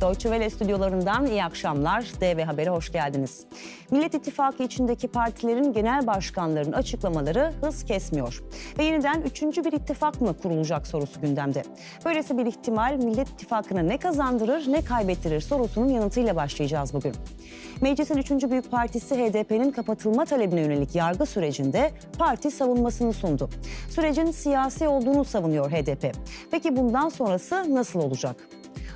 Deutsche Welle stüdyolarından iyi akşamlar. DV Haber'e hoş geldiniz. Millet İttifakı içindeki partilerin genel başkanlarının açıklamaları hız kesmiyor. Ve yeniden üçüncü bir ittifak mı kurulacak sorusu gündemde. Böylesi bir ihtimal Millet İttifakı'na ne kazandırır ne kaybettirir sorusunun yanıtıyla başlayacağız bugün. Meclisin üçüncü büyük partisi HDP'nin kapatılma talebine yönelik yargı sürecinde parti savunmasını sundu. Sürecin siyasi olduğunu savunuyor HDP. Peki bundan sonrası nasıl olacak?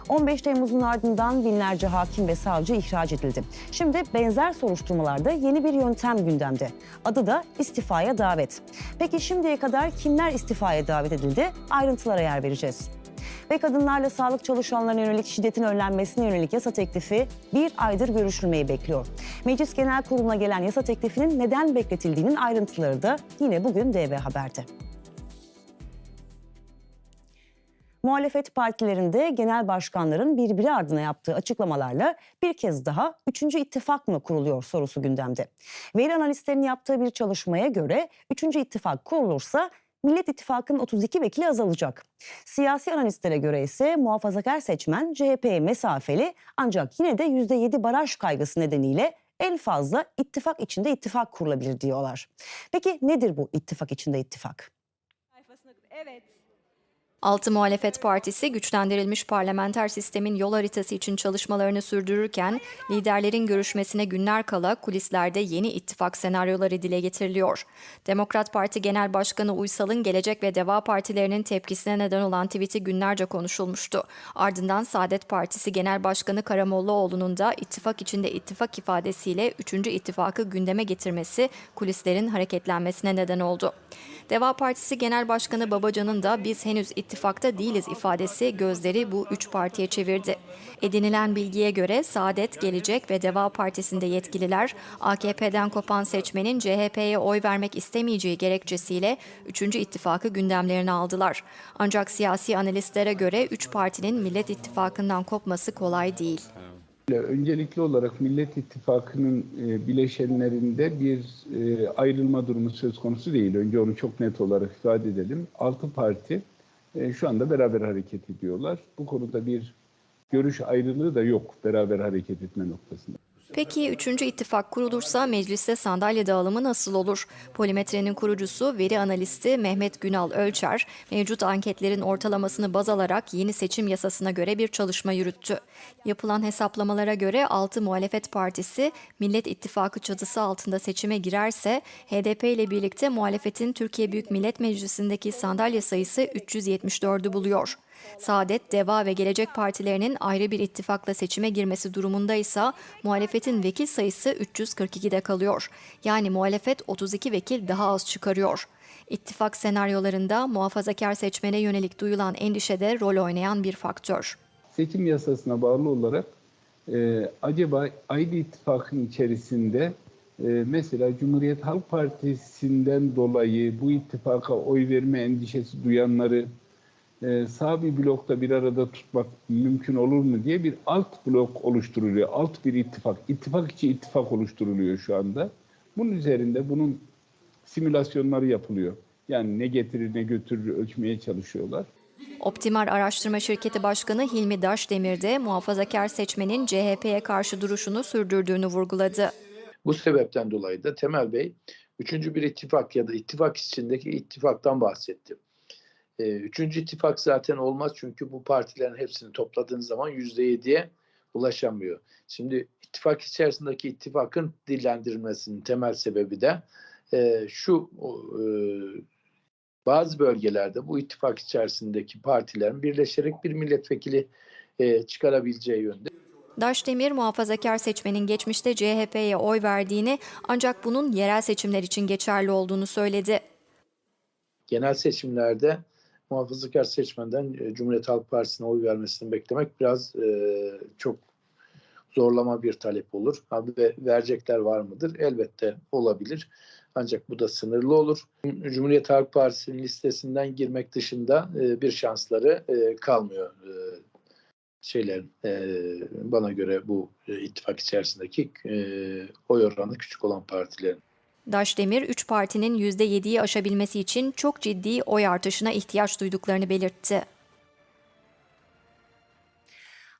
15 Temmuz'un ardından binlerce hakim ve savcı ihraç edildi. Şimdi benzer soruşturmalarda yeni bir yöntem gündemde. Adı da istifaya davet. Peki şimdiye kadar kimler istifaya davet edildi? Ayrıntılara yer vereceğiz. Ve kadınlarla sağlık çalışanlarına yönelik şiddetin önlenmesine yönelik yasa teklifi bir aydır görüşülmeyi bekliyor. Meclis Genel Kurulu'na gelen yasa teklifinin neden bekletildiğinin ayrıntıları da yine bugün DV Haber'de. Muhalefet partilerinde genel başkanların birbiri ardına yaptığı açıklamalarla bir kez daha üçüncü ittifak mı kuruluyor sorusu gündemde. Veri analistlerinin yaptığı bir çalışmaya göre üçüncü ittifak kurulursa Millet İttifakı'nın 32 vekili azalacak. Siyasi analistlere göre ise muhafazakar seçmen CHP'ye mesafeli ancak yine de %7 baraj kaygısı nedeniyle en fazla ittifak içinde ittifak kurulabilir diyorlar. Peki nedir bu ittifak içinde ittifak? Evet. Altı Muhalefet Partisi güçlendirilmiş parlamenter sistemin yol haritası için çalışmalarını sürdürürken liderlerin görüşmesine günler kala kulislerde yeni ittifak senaryoları dile getiriliyor. Demokrat Parti Genel Başkanı Uysal'ın Gelecek ve Deva Partilerinin tepkisine neden olan tweet'i günlerce konuşulmuştu. Ardından Saadet Partisi Genel Başkanı Karamollaoğlu'nun da ittifak içinde ittifak ifadesiyle 3. ittifakı gündeme getirmesi kulislerin hareketlenmesine neden oldu. Deva Partisi Genel Başkanı Babacan'ın da biz henüz ittifakta değiliz ifadesi gözleri bu üç partiye çevirdi. Edinilen bilgiye göre Saadet, Gelecek ve Deva Partisi'nde yetkililer AKP'den kopan seçmenin CHP'ye oy vermek istemeyeceği gerekçesiyle 3. ittifakı gündemlerine aldılar. Ancak siyasi analistlere göre üç partinin Millet İttifakı'ndan kopması kolay değil. Öncelikli olarak Millet İttifakı'nın e, bileşenlerinde bir e, ayrılma durumu söz konusu değil. Önce onu çok net olarak ifade edelim. Altı parti e, şu anda beraber hareket ediyorlar. Bu konuda bir görüş ayrılığı da yok beraber hareket etme noktasında. Peki 3. ittifak kurulursa mecliste sandalye dağılımı nasıl olur? Polimetrenin kurucusu veri analisti Mehmet Günal Ölçer, mevcut anketlerin ortalamasını baz alarak yeni seçim yasasına göre bir çalışma yürüttü. Yapılan hesaplamalara göre 6 muhalefet partisi Millet İttifakı çatısı altında seçime girerse HDP ile birlikte muhalefetin Türkiye Büyük Millet Meclisi'ndeki sandalye sayısı 374'ü buluyor. Saadet, Deva ve Gelecek partilerinin ayrı bir ittifakla seçime girmesi durumunda ise muhalefetin vekil sayısı 342'de kalıyor. Yani muhalefet 32 vekil daha az çıkarıyor. İttifak senaryolarında muhafazakar seçmene yönelik duyulan endişe de rol oynayan bir faktör. Seçim yasasına bağlı olarak e, acaba aynı ittifakın içerisinde e, mesela Cumhuriyet Halk Partisi'nden dolayı bu ittifaka oy verme endişesi duyanları e, sağ bir blokta bir arada tutmak mümkün olur mu diye bir alt blok oluşturuluyor. Alt bir ittifak. İttifak içi ittifak oluşturuluyor şu anda. Bunun üzerinde bunun simülasyonları yapılıyor. Yani ne getirir ne götürür ölçmeye çalışıyorlar. Optimar Araştırma Şirketi Başkanı Hilmi Daşdemir de muhafazakar seçmenin CHP'ye karşı duruşunu sürdürdüğünü vurguladı. Bu sebepten dolayı da Temel Bey üçüncü bir ittifak ya da ittifak içindeki ittifaktan bahsetti. Ee, Üçüncü ittifak zaten olmaz çünkü bu partilerin hepsini topladığınız zaman yüzde yediye ulaşamıyor. Şimdi ittifak içerisindeki ittifakın dillendirilmesinin temel sebebi de e, şu e, bazı bölgelerde bu ittifak içerisindeki partilerin birleşerek bir milletvekili e, çıkarabileceği yönde. Daşdemir muhafazakar seçmenin geçmişte CHP'ye oy verdiğini ancak bunun yerel seçimler için geçerli olduğunu söyledi. genel seçimlerde muhafazakar seçmenden e, Cumhuriyet Halk Partisi'ne oy vermesini beklemek biraz e, çok zorlama bir talep olur. Abi ve verecekler var mıdır? Elbette olabilir. Ancak bu da sınırlı olur. Cumhuriyet Halk Partisi'nin listesinden girmek dışında e, bir şansları e, kalmıyor e, şeylerin. E, bana göre bu e, ittifak içerisindeki e, oy oranı küçük olan partilerin. Daşdemir, üç partinin %7'yi aşabilmesi için çok ciddi oy artışına ihtiyaç duyduklarını belirtti.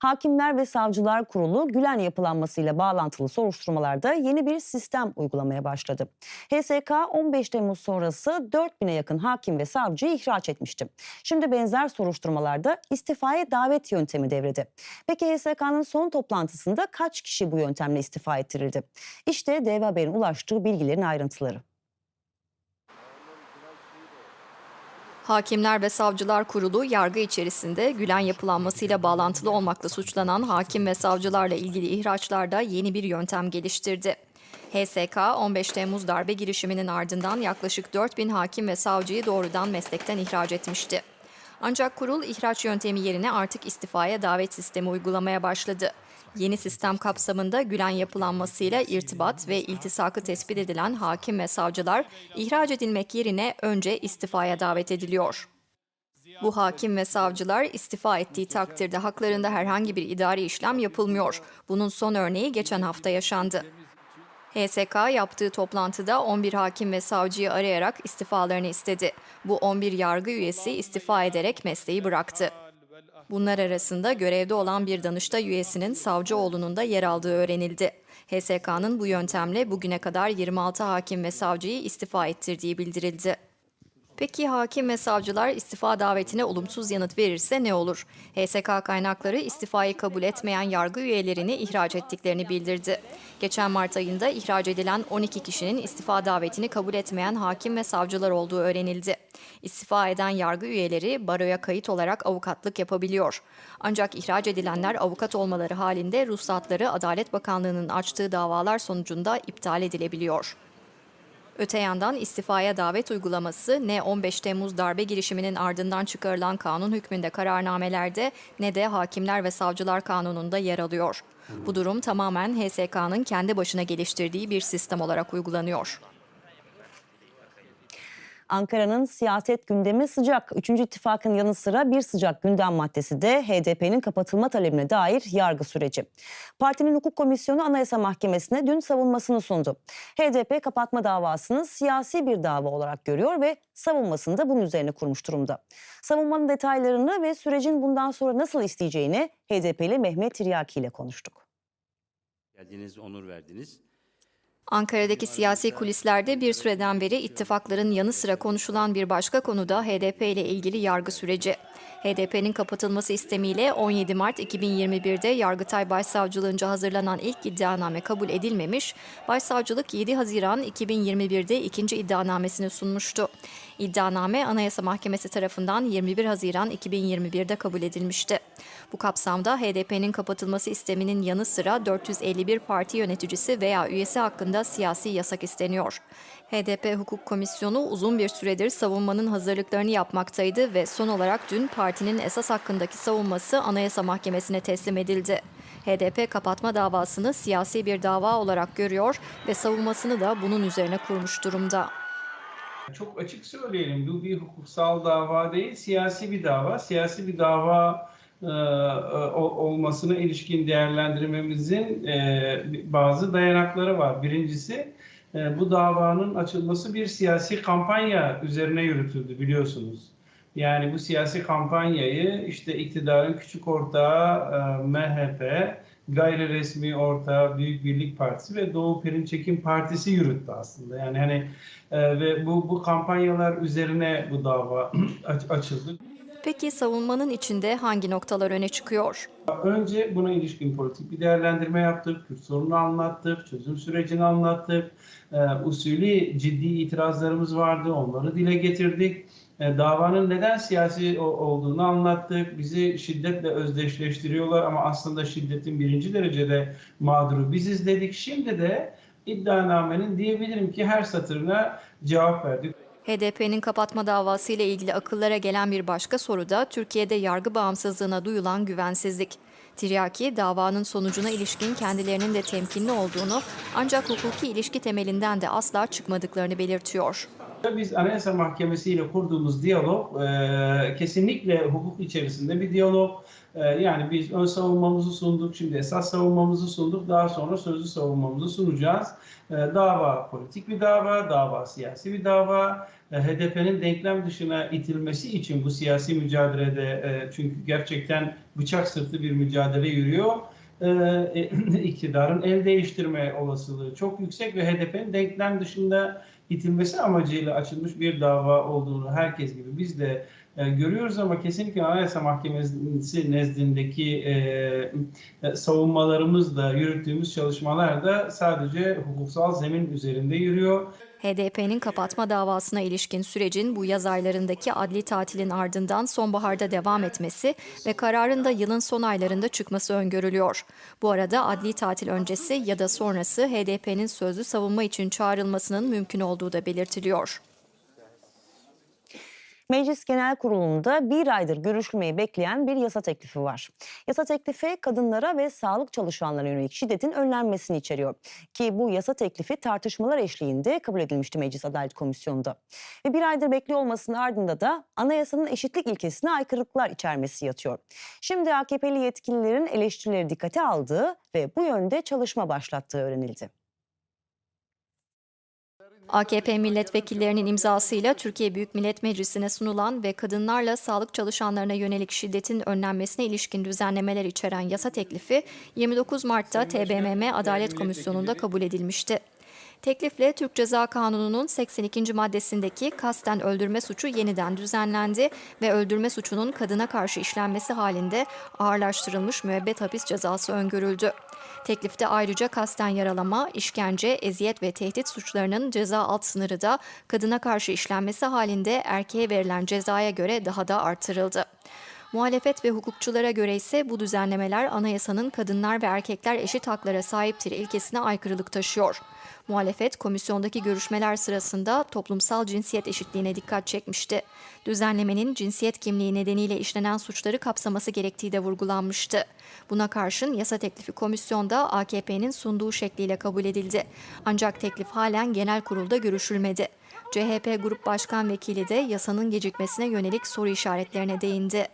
Hakimler ve Savcılar Kurulu Gülen yapılanmasıyla bağlantılı soruşturmalarda yeni bir sistem uygulamaya başladı. HSK 15 Temmuz sonrası 4000'e yakın hakim ve savcıyı ihraç etmişti. Şimdi benzer soruşturmalarda istifaya davet yöntemi devrede. Peki HSK'nın son toplantısında kaç kişi bu yöntemle istifa ettirildi? İşte DV Haber'in ulaştığı bilgilerin ayrıntıları. Hakimler ve Savcılar Kurulu yargı içerisinde Gülen yapılanmasıyla bağlantılı olmakla suçlanan hakim ve savcılarla ilgili ihraçlarda yeni bir yöntem geliştirdi. HSK 15 Temmuz darbe girişiminin ardından yaklaşık 4000 hakim ve savcıyı doğrudan meslekten ihraç etmişti. Ancak kurul ihraç yöntemi yerine artık istifaya davet sistemi uygulamaya başladı. Yeni sistem kapsamında Gülen yapılanmasıyla irtibat ve iltisakı tespit edilen hakim ve savcılar ihraç edilmek yerine önce istifaya davet ediliyor. Bu hakim ve savcılar istifa ettiği takdirde haklarında herhangi bir idari işlem yapılmıyor. Bunun son örneği geçen hafta yaşandı. HSK yaptığı toplantıda 11 hakim ve savcıyı arayarak istifalarını istedi. Bu 11 yargı üyesi istifa ederek mesleği bıraktı. Bunlar arasında görevde olan bir danıştay üyesinin savcı oğlunun da yer aldığı öğrenildi. HSK'nın bu yöntemle bugüne kadar 26 hakim ve savcıyı istifa ettirdiği bildirildi. Peki hakim ve savcılar istifa davetine olumsuz yanıt verirse ne olur? HSK kaynakları istifayı kabul etmeyen yargı üyelerini ihraç ettiklerini bildirdi. Geçen Mart ayında ihraç edilen 12 kişinin istifa davetini kabul etmeyen hakim ve savcılar olduğu öğrenildi. İstifa eden yargı üyeleri baroya kayıt olarak avukatlık yapabiliyor. Ancak ihraç edilenler avukat olmaları halinde ruhsatları Adalet Bakanlığı'nın açtığı davalar sonucunda iptal edilebiliyor. Öte yandan istifaya davet uygulaması ne 15 Temmuz darbe girişiminin ardından çıkarılan kanun hükmünde kararnamelerde ne de Hakimler ve Savcılar Kanunu'nda yer alıyor. Bu durum tamamen HSK'nın kendi başına geliştirdiği bir sistem olarak uygulanıyor. Ankara'nın siyaset gündemi sıcak. Üçüncü ittifakın yanı sıra bir sıcak gündem maddesi de HDP'nin kapatılma talebine dair yargı süreci. Partinin hukuk komisyonu Anayasa Mahkemesi'ne dün savunmasını sundu. HDP kapatma davasını siyasi bir dava olarak görüyor ve savunmasını da bunun üzerine kurmuş durumda. Savunmanın detaylarını ve sürecin bundan sonra nasıl isteyeceğini HDP'li Mehmet Tiryaki ile konuştuk. Geldiniz, onur verdiniz. Ankara'daki siyasi kulislerde bir süreden beri ittifakların yanı sıra konuşulan bir başka konu da HDP ile ilgili yargı süreci. HDP'nin kapatılması istemiyle 17 Mart 2021'de Yargıtay Başsavcılığınca hazırlanan ilk iddianame kabul edilmemiş, Başsavcılık 7 Haziran 2021'de ikinci iddianamesini sunmuştu. İddianame Anayasa Mahkemesi tarafından 21 Haziran 2021'de kabul edilmişti. Bu kapsamda HDP'nin kapatılması isteminin yanı sıra 451 parti yöneticisi veya üyesi hakkında siyasi yasak isteniyor. HDP Hukuk Komisyonu uzun bir süredir savunmanın hazırlıklarını yapmaktaydı ve son olarak dün partinin esas hakkındaki savunması Anayasa Mahkemesi'ne teslim edildi. HDP kapatma davasını siyasi bir dava olarak görüyor ve savunmasını da bunun üzerine kurmuş durumda. Çok açık söyleyelim bu bir hukuksal dava değil siyasi bir dava. Siyasi bir dava olmasına ilişkin değerlendirmemizin e, bazı dayanakları var. Birincisi e, bu davanın açılması bir siyasi kampanya üzerine yürütüldü biliyorsunuz. Yani bu siyasi kampanyayı işte iktidarın küçük ortağı e, MHP, gayri resmi ortağı Büyük Birlik Partisi ve Doğu Perinçek'in partisi yürüttü aslında. Yani hani e, ve bu bu kampanyalar üzerine bu dava aç- açıldı. Peki savunmanın içinde hangi noktalar öne çıkıyor? Önce buna ilişkin politik bir değerlendirme yaptık, Kürt sorunu anlattık, çözüm sürecini anlattık. E, usulü ciddi itirazlarımız vardı, onları dile getirdik. E, davanın neden siyasi olduğunu anlattık. Bizi şiddetle özdeşleştiriyorlar ama aslında şiddetin birinci derecede mağduru biziz dedik. Şimdi de iddianamenin diyebilirim ki her satırına cevap verdik. HDP'nin kapatma davası ile ilgili akıllara gelen bir başka soru da Türkiye'de yargı bağımsızlığına duyulan güvensizlik. Tiryaki davanın sonucuna ilişkin kendilerinin de temkinli olduğunu ancak hukuki ilişki temelinden de asla çıkmadıklarını belirtiyor. Biz Anayasa Mahkemesi ile kurduğumuz diyalog e, kesinlikle hukuk içerisinde bir diyalog. E, yani biz ön savunmamızı sunduk, şimdi esas savunmamızı sunduk, daha sonra sözlü savunmamızı sunacağız. E, dava politik bir dava, dava siyasi bir dava. E, HDP'nin denklem dışına itilmesi için bu siyasi mücadelede e, çünkü gerçekten bıçak sırtı bir mücadele yürüyor. E, iktidarın el değiştirme olasılığı çok yüksek ve HDP'nin denklem dışında itilmesi amacıyla açılmış bir dava olduğunu herkes gibi biz de e, görüyoruz ama kesinlikle Anayasa Mahkemesi nezdindeki e, e, savunmalarımız da yürüttüğümüz çalışmalar da sadece hukuksal zemin üzerinde yürüyor. HDP'nin kapatma davasına ilişkin sürecin bu yaz aylarındaki adli tatilin ardından sonbaharda devam etmesi ve kararın da yılın son aylarında çıkması öngörülüyor. Bu arada adli tatil öncesi ya da sonrası HDP'nin sözlü savunma için çağrılmasının mümkün olduğu da belirtiliyor. Meclis Genel Kurulu'nda bir aydır görüşülmeyi bekleyen bir yasa teklifi var. Yasa teklifi kadınlara ve sağlık çalışanlarına yönelik şiddetin önlenmesini içeriyor. Ki bu yasa teklifi tartışmalar eşliğinde kabul edilmişti Meclis Adalet Komisyonu'nda. Ve bir aydır bekliyor olmasının ardında da anayasanın eşitlik ilkesine aykırılıklar içermesi yatıyor. Şimdi AKP'li yetkililerin eleştirileri dikkate aldığı ve bu yönde çalışma başlattığı öğrenildi. AKP milletvekillerinin imzasıyla Türkiye Büyük Millet Meclisi'ne sunulan ve kadınlarla sağlık çalışanlarına yönelik şiddetin önlenmesine ilişkin düzenlemeler içeren yasa teklifi 29 Mart'ta TBMM Adalet Komisyonu'nda kabul edilmişti. Teklifle Türk Ceza Kanunu'nun 82. maddesindeki kasten öldürme suçu yeniden düzenlendi ve öldürme suçunun kadına karşı işlenmesi halinde ağırlaştırılmış müebbet hapis cezası öngörüldü. Teklifte ayrıca kasten yaralama, işkence, eziyet ve tehdit suçlarının ceza alt sınırı da kadına karşı işlenmesi halinde erkeğe verilen cezaya göre daha da artırıldı. Muhalefet ve hukukçulara göre ise bu düzenlemeler anayasanın kadınlar ve erkekler eşit haklara sahiptir ilkesine aykırılık taşıyor. Muhalefet komisyondaki görüşmeler sırasında toplumsal cinsiyet eşitliğine dikkat çekmişti. Düzenlemenin cinsiyet kimliği nedeniyle işlenen suçları kapsaması gerektiği de vurgulanmıştı. Buna karşın yasa teklifi komisyonda AKP'nin sunduğu şekliyle kabul edildi. Ancak teklif halen genel kurulda görüşülmedi. CHP Grup Başkan Vekili de yasanın gecikmesine yönelik soru işaretlerine değindi.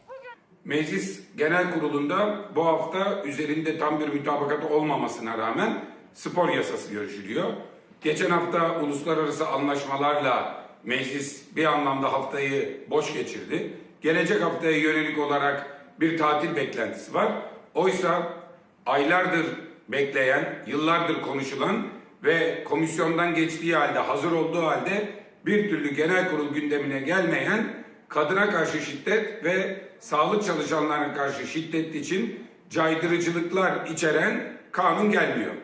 Meclis Genel Kurulu'nda bu hafta üzerinde tam bir mütabakat olmamasına rağmen spor yasası görüşülüyor. Geçen hafta uluslararası anlaşmalarla meclis bir anlamda haftayı boş geçirdi. Gelecek haftaya yönelik olarak bir tatil beklentisi var. Oysa aylardır bekleyen, yıllardır konuşulan ve komisyondan geçtiği halde, hazır olduğu halde bir türlü genel kurul gündemine gelmeyen kadına karşı şiddet ve sağlık çalışanlarına karşı şiddet için caydırıcılıklar içeren kanun gelmiyor.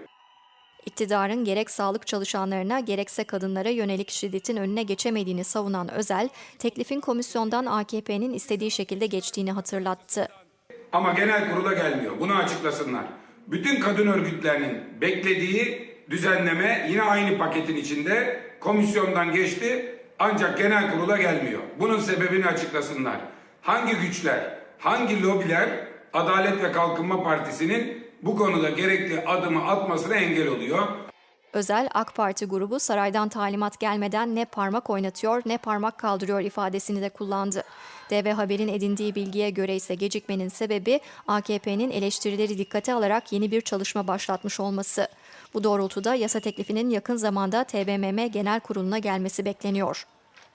İktidarın gerek sağlık çalışanlarına gerekse kadınlara yönelik şiddetin önüne geçemediğini savunan Özel, teklifin komisyondan AKP'nin istediği şekilde geçtiğini hatırlattı. Ama genel kurula gelmiyor. Bunu açıklasınlar. Bütün kadın örgütlerinin beklediği düzenleme yine aynı paketin içinde komisyondan geçti ancak genel kurula gelmiyor. Bunun sebebini açıklasınlar. Hangi güçler, hangi lobiler Adalet ve Kalkınma Partisi'nin bu konuda gerekli adımı atmasına engel oluyor? Özel AK Parti grubu saraydan talimat gelmeden ne parmak oynatıyor ne parmak kaldırıyor ifadesini de kullandı. DV Haber'in edindiği bilgiye göre ise gecikmenin sebebi AKP'nin eleştirileri dikkate alarak yeni bir çalışma başlatmış olması. Bu doğrultuda yasa teklifinin yakın zamanda TBMM Genel Kurulu'na gelmesi bekleniyor.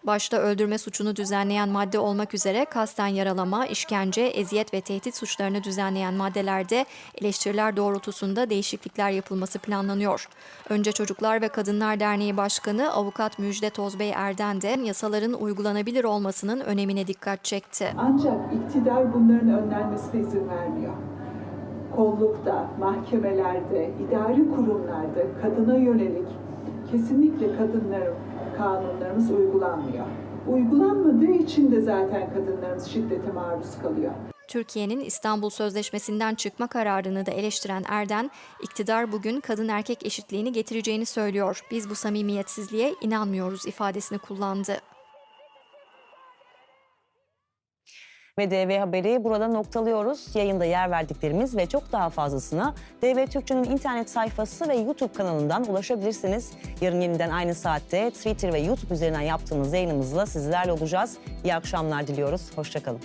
Başta öldürme suçunu düzenleyen madde olmak üzere kasten yaralama, işkence, eziyet ve tehdit suçlarını düzenleyen maddelerde eleştiriler doğrultusunda değişiklikler yapılması planlanıyor. Önce Çocuklar ve Kadınlar Derneği Başkanı Avukat Müjde Tozbey Erden de yasaların uygulanabilir olmasının önemine dikkat çekti. Ancak iktidar bunların önlenmesine izin vermiyor. Kollukta, mahkemelerde, idari kurumlarda kadına yönelik kesinlikle kadınların kanunlarımız uygulanmıyor. Uygulanmadığı için de zaten kadınlarımız şiddete maruz kalıyor. Türkiye'nin İstanbul Sözleşmesi'nden çıkma kararını da eleştiren Erden, iktidar bugün kadın erkek eşitliğini getireceğini söylüyor. Biz bu samimiyetsizliğe inanmıyoruz ifadesini kullandı. Ve DV Haber'i burada noktalıyoruz. Yayında yer verdiklerimiz ve çok daha fazlasına DV Türkçe'nin internet sayfası ve YouTube kanalından ulaşabilirsiniz. Yarın yeniden aynı saatte Twitter ve YouTube üzerinden yaptığımız yayınımızla sizlerle olacağız. İyi akşamlar diliyoruz. Hoşçakalın.